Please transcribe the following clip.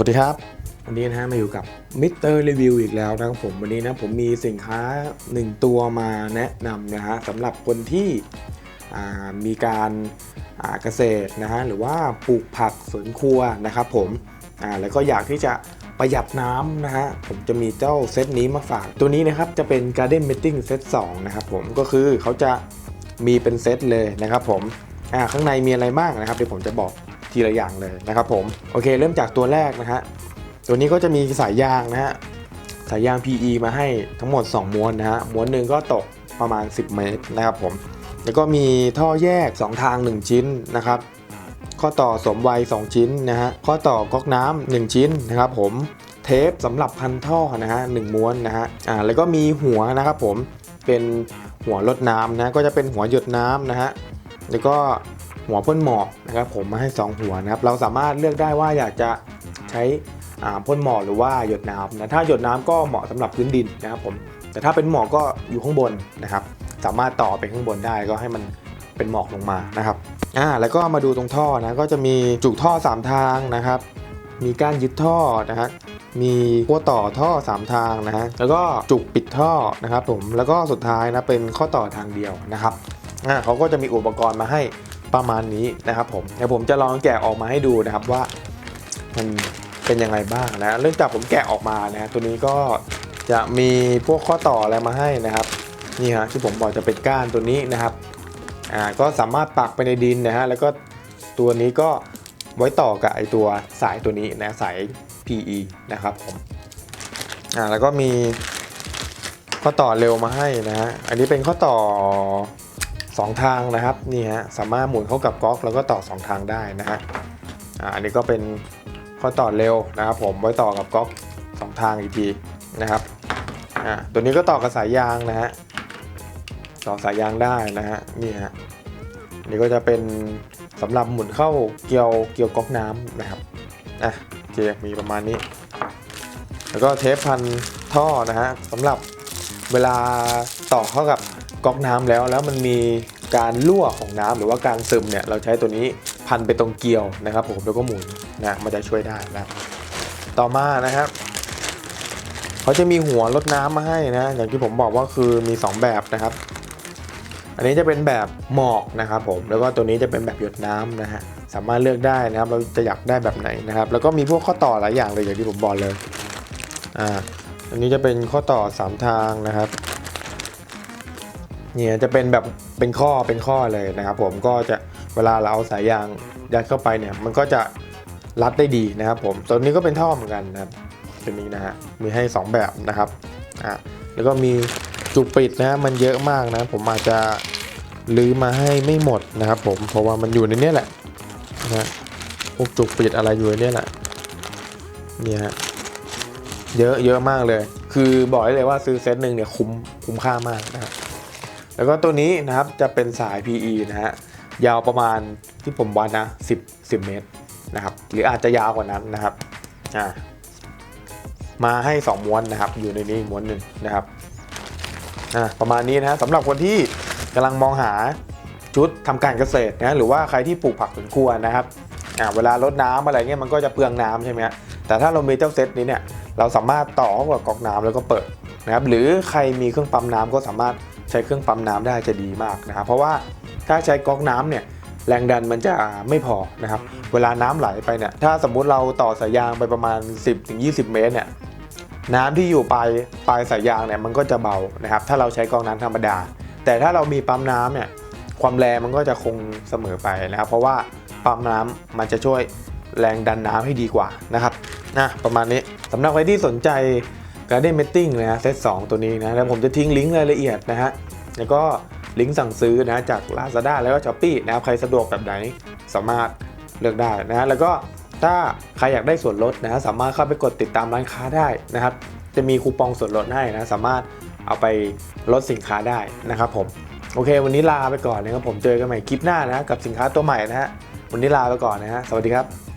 สวัสดีครับ วันนี้นะฮะมาอยู่กับมิสเตอร์รีวิวอีกแล้วนะครับผมวันนี้นะผมมีสินค้า 1 ตัวมาแนะนำนะฮะสำหรับคนที่มีการเกษตรนะฮะหรือว่าปลูกผักสวนครัวนะครับผมแล้วก็อยากที่จะประหยัดน้ำนะฮะผมจะมีเจ้าเซตนี้มาฝาก ตัวนี้นะครับจะเป็น Garden Meeting Set 2นะครับผมก็คือเขาจะมีเป็นเซตเลยนะครับผมข้างในมีอะไรบ้างนะครับเดี๋ยวผมจะบอก ทีละอย่างเลยนะครับผมโอเค เริ่มจากตัวแรกนะฮะตัวนี้ก็จะมีสายยางนะฮะสายยาง PE มาให้ทั้งหมด 2 ม้วนนะฮะม้วนหนึ่งก็ตกประมาณ 10 เมตรนะครับผมแล้วก็มีท่อแยก 2 ทาง 1 ชิ้นนะครับข้อต่อสมวัย2ชิ้นนะฮะข้อต่อก๊อกน้ำ1ชิ้นนะครับผมเทปสำหรับพันท่อนะฮะหนึ่งม้วนนะฮะอ่าแล้วก็มีหัวนะครับผมเป็นหัวลดน้ำนะก็จะเป็นหัวหยดน้ำนะฮะแล้วก็ หัวพ่นหมอกนะครับผมมาให้ 2 หัวนะครับเราสามารถเลือกได้ว่าอยากจะใช้พ่นหมอกหรือว่าหยดน้ำนะถ้าหยดน้ำก็เหมาะสำหรับพื้นดินนะครับผมแต่ถ้าเป็นหมอกก็อยู่ข้างบนนะครับ สามารถต่อไปข้างบนได้ก็ให้มันเป็นหมอกลงมานะครับอ่าแล้วก็มาดูตรงท่อนะก็จะมีจุกท่อ 3 ทางนะครับ มีก้านยึดท่อนะฮะมีขั้วต่อท่อ 3 ทางนะฮะแล้วก็จุกปิดท่อนะครับผมแล้วก็สุดท้ายนะเป็นข้อต่อทางเดียวนะครับอ่าเขาก็จะมีอุปกรณ์มาให้ ประมาณนี้นะครับผมเดี๋ยวผมจะลองแกะออกมาให้ดูนะครับว่ามันเป็นยังไงบ้างนะเนื่องจากผมแกะออกมานะตัวนี้ก็จะมีพวกข้อต่ออะไรมาให้นะครับนี่ฮะที่ผมบอกจะเป็นก้านตัวนี้นะครับอ่าก็สามารถปักไปในดินนะฮะแล้วก็ตัวนี้ก็ไว้ต่อกับไอตัวสายตัวนี้นะสาย PE นะครับผมอ่าแล้วก็มีข้อต่อเร็วมาให้นะฮะอันนี้เป็นข้อต่อ 2ทางนะครับนี่ฮะสามารถหมุนเข้ากับก๊อกแล้วก็ต่อ 2 ทางได้นะฮะอ่าอันนี้ก็เป็นข้อต่อเร็วนะครับ ผมไว้ต่อกับก๊อก 2 ทางอีกทีนะครับอ่าตัวนี้ก็ต่อกับสายยางนะฮะต่อสายยางได้นะฮะนี่ฮะนนี่ก็จะเป็นสำหรับหมุนเข้าเกี่ยวเกี่ยวก๊อกน้ำนะครับอะโอเคมีประมาณนี้ แล้วก็เทปพันท่อนะฮะสำหรับเวลาต่อเข้ากับก๊อกน้ำแล้วแล้วมันมี การรั่วของน้ำหรือว่าการซึมเนี่ยเราใช้ตัวนี้พันไปตรงเกลียวนะครับผมแล้วก็หมุนนะมันจะช่วยได้นะต่อมานะครับเขาจะมีหัวลดน้ำมาให้นะ อย่างที่ผมบอกว่าคือมี 2 แบบนะครับ อันนี้จะเป็นแบบหมอกนะครับผมแล้วก็ตัวนี้จะเป็นแบบหยดน้ำนะฮะสามารถเลือกได้นะครับเราจะอยากได้แบบไหนนะครับ แล้วก็มีพวกข้อต่อหลายอย่างเลยอย่างที่ผมบอกเลยอ่าอันนี้จะเป็นข้อต่อ 3 ทางนะครับ เนี่ยจะเป็นแบบเป็นข้อเป็นข้อเลยนะครับ ผมก็จะเวลาเราเอาสายยางยัดเข้าไปเนี่ย มันก็จะรัดได้ดีนะครับผมตัวนี้ก็เป็นท่อเหมือนกันนะครับตัวนี้นะฮะมีให้ 2 แบบนะครับอะแล้วก็มีจุกปิดนะมันเยอะมากนะ ผมอาจจะลื้อมาให้ไม่หมดนะครับผมเพราะว่ามันอยู่ในนี้แหละนะฮะพวกจุกปิดอะไรอยู่ในนี้แหละเนี่ยฮะเยอะเยอะมากเลย คือบอกได้เลยว่าซื้อเซตหนึ่งเนี่ยคุ้มคุ้มค่ามากนะครับ แล้วก็ตัวนี้นะครับจะเป็นสาย PE นะฮะยาวประมาณที่ผมวัดนะ10 10 เมตรนะครับ หรืออาจจะยาวกว่านั้นนะครับอ่ามาให้ 2 ม้วนนะครับ อยู่ในนี้ม้วนหนึ่งนะครับอ่าประมาณนี้นะฮะสำหรับคนที่กำลังมองหาชุดทำการเกษตรนะหรือว่าใครที่ปลูกผักสวนครัวนะครับอ่าเวลารดน้ำอะไรเงี้ยมันก็จะเปลืองน้ำใช่ไหมฮะแต่ถ้าเรามีเจ้าเซตนี้เนี่ยเราสามารถต่อเข้ากับก๊อกน้ำแล้วก็เปิดนะครับหรือใครมีเครื่องปั๊มน้ำก็สามารถ ใช้เครื่องปั๊มน้ำได้จะดีมากนะครับเพราะว่าถ้าใช้ก๊อกน้ำเนี่ยแรงดันมันจะไม่พอนะครับ เวลาน้ำไหลไปเนี่ยถ้าสมมุติเราต่อสายยางไปประมาณ 10-20 เมตรเนี่ยน้ำที่อยู่ปลายปลายสายยางเนี่ยมันก็จะเบานะครับ ถ้าเราใช้ก๊อกน้ำธรรมดา แต่ถ้าเรามีปั๊มน้ำเนี่ยความแรงมันก็จะคงเสมอไปนะครับ เพราะว่าปั๊มน้ำมันจะช่วยแรงดันน้ำให้ดีกว่านะครับนะประมาณนี้สำหรับใครที่สนใจ Garden Meeting นะฮะเซต2ตัวนี้นะแล้วผมจะทิ้งลิงก์รายละเอียดนะฮะแล้วก็ลิงก์สั่งซื้อนะจาก Lazada แล้วก็ Shopee นะครับใครสะดวกแบบไหนสามารถเลือกได้นะฮะแล้วก็ถ้าใครอยากได้ส่วนลดนะฮะสามารถเข้าไปกดติดตามร้านค้าได้นะครับ จะมีคูปองส่วนลดให้นะ สามารถเอาไปลดสินค้าได้นะครับผมโอเค วันนี้ลาไปก่อนนะครับผมเจอกันใหม่คลิปหน้านะกับสินค้าตัวใหม่นะฮะวันนี้ลาไปก่อนนะฮะสวัสดีครับ